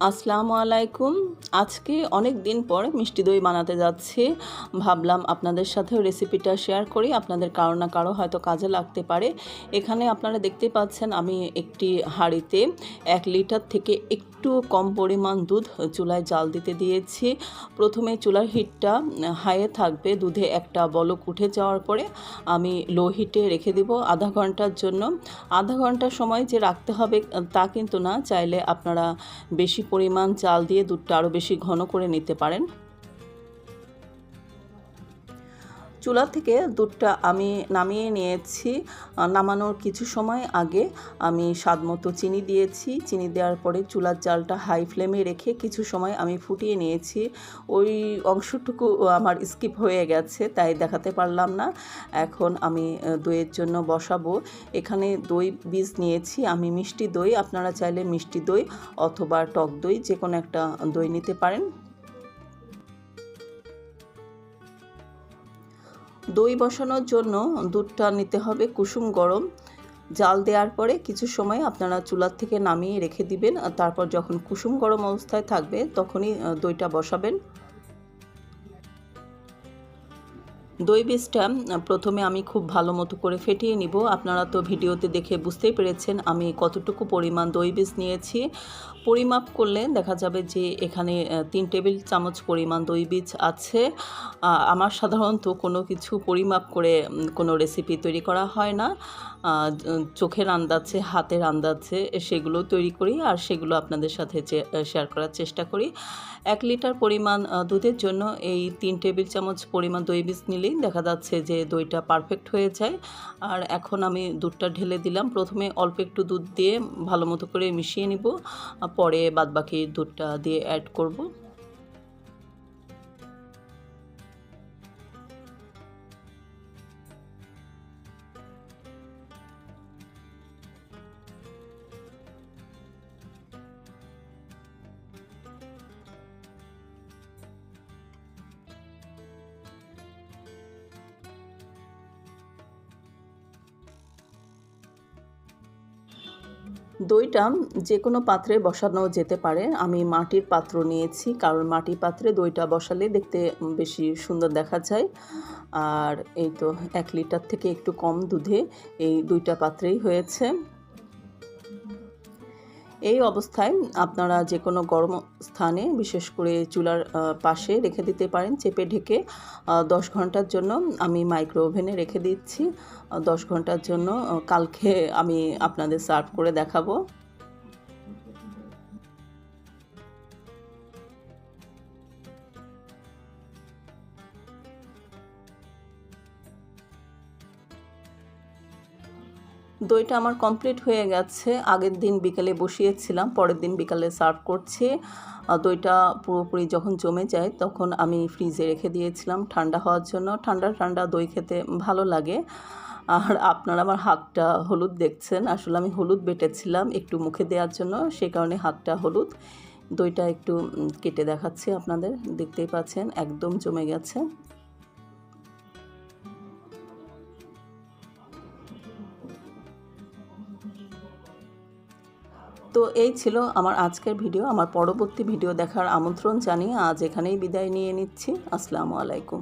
আসসালামু আলাইকুম। আজকে অনেক দিন পর মিষ্টি দই বানাতে যাচ্ছি। ভাবলাম আপনাদের সাথেও রেসিপিটা শেয়ার করি। আপনাদের কারও না কারও হয়তো কাজে লাগতে পারে। এখানে আপনারা দেখতে পাচ্ছেন আমি একটি হাঁড়িতে এক লিটার থেকে একটু কম পরিমাণ দুধ চুলায় জাল দিতে দিয়েছি। প্রথমে চুলার হিটটা হাইয়ে থাকবে, দুধে একটা বলক উঠে যাওয়ার পরে আমি লো হিটে রেখে দিব আধা ঘণ্টার জন্য। আধা ঘণ্টার সময় যে রাখতে হবে তা কিন্তু না, চাইলে আপনারা বেশি পরিমাণ চাল দিয়ে দুধটা আরও বেশি ঘন করে নিতে পারেন। চুলা থেকে দুধটা আমি নামিয়ে নিয়েছি। নামানোর কিছু সময় আগে আমি স্বাদ মতো চিনি দিয়েছি। চিনি দেওয়ার পরে চুলার জালটা হাই ফ্লেমে রেখে কিছু সময় আমি ফুটিয়ে নিয়েছি। ওই অংশটুকু আমার স্কিপ হয়ে গেছে, তাই দেখাতে পারলাম না। এখন আমি দইয়ের জন্য বসাবো। এখানে দই বীজ নিয়েছি। আমি মিষ্টি দই, আপনারা চাইলে মিষ্টি দই অথবা টক দই যে কোনো একটা দই নিতে পারেন। দই বসানোর জন্য দুধটা নিতে হবে কুসুম গরম। জাল দেওয়ার পরে কিছু সময় আপনারা চুলার থেকে নামিয়ে রেখে দিবেন। তারপর যখন কুসুম গরম অবস্থায় থাকবে, তখনই দইটা বসাবেন। দই বীজটা প্রথমে আমি খুব ভালো মতো করে ফেটিয়ে নিব। আপনারা তো ভিডিওতে দেখে বুঝতেই পেরেছেন আমি কতটুকু পরিমাণ দই বীজ নিয়েছি। পরিমাপ করলে দেখা যাবে যে এখানে তিন টেবিল চামচ পরিমাণ দই বীজ আছে। আমার সাধারণত কোনো কিছু পরিমাপ করে কোনো রেসিপি তৈরি করা হয় না। চোখের আন্দাজে, হাতের আন্দাজে সেগুলো তৈরি করি আর সেগুলো আপনাদের সাথে শেয়ার করার চেষ্টা করি। এক লিটার পরিমাণ দুধের জন্য এই তিন টেবিল চামচ পরিমাণ দই বীজ নিলেই দেখা যাচ্ছে যে দইটা পারফেক্ট হয়ে যায়। আর এখন আমি দুধটা ঢেলে দিলাম। প্রথমে অল্প একটু দুধ দিয়ে ভালো মতো করে মিশিয়ে নিব। পরে বাদবাকি দুধটা দিয়ে অ্যাড করব। দইটা যে কোনো পাত্রে বসানো যেতে পারে। আমি মাটির পাত্র নিয়েছি, কারণ মাটির পাত্রে দইটা বসালে দেখতে বেশি সুন্দর দেখা যায়। আর এই তো এক লিটার থেকে একটু কম দুধে এই দুইটা পাত্রেই হয়েছে। এই অবস্থায় আপনারা যে কোনো গরম স্থানে, বিশেষ করে চুলার পাশে রেখে দিতে পারেন, চেপে ঢেকে দশ ঘণ্টার জন্য আমি মাইক্রো ওভেনে রেখে দিচ্ছি। দশ ঘণ্টার জন্য কালকে আমি আপনাদের সার্ভ করে দেখাবো। দইটা আমার কমপ্লিট হয়ে গেছে। আগের দিন বিকালে বসিয়েছিলাম, পরের দিন বিকালে সার্ভ করছি। দইটা পুরোপুরি যখন জমে যায় তখন আমি ফ্রিজে রেখে দিয়েছিলাম ঠান্ডা হওয়ার জন্য। ঠান্ডা ঠান্ডা দই খেতে ভালো লাগে। আর আপনারা আমার হাতটা হলুদ দেখছেন। আসলে আমি হলুদ বেটেছিলাম একটু মুখে দেওয়ার জন্য, সে কারণে হাতটা হলুদ। দইটা একটু কেটে দেখাচ্ছি আপনাদের, দেখতেই পাচ্ছেন, একদম জমে গেছে। তো এই ছিল আমার আজকের ভিডিও, আমার পরবর্তী ভিডিও দেখার আমন্ত্রণ জানিয়ে আজ এখানেই বিদায় নিয়ে নিচ্ছি। আসসালামু আলাইকুম।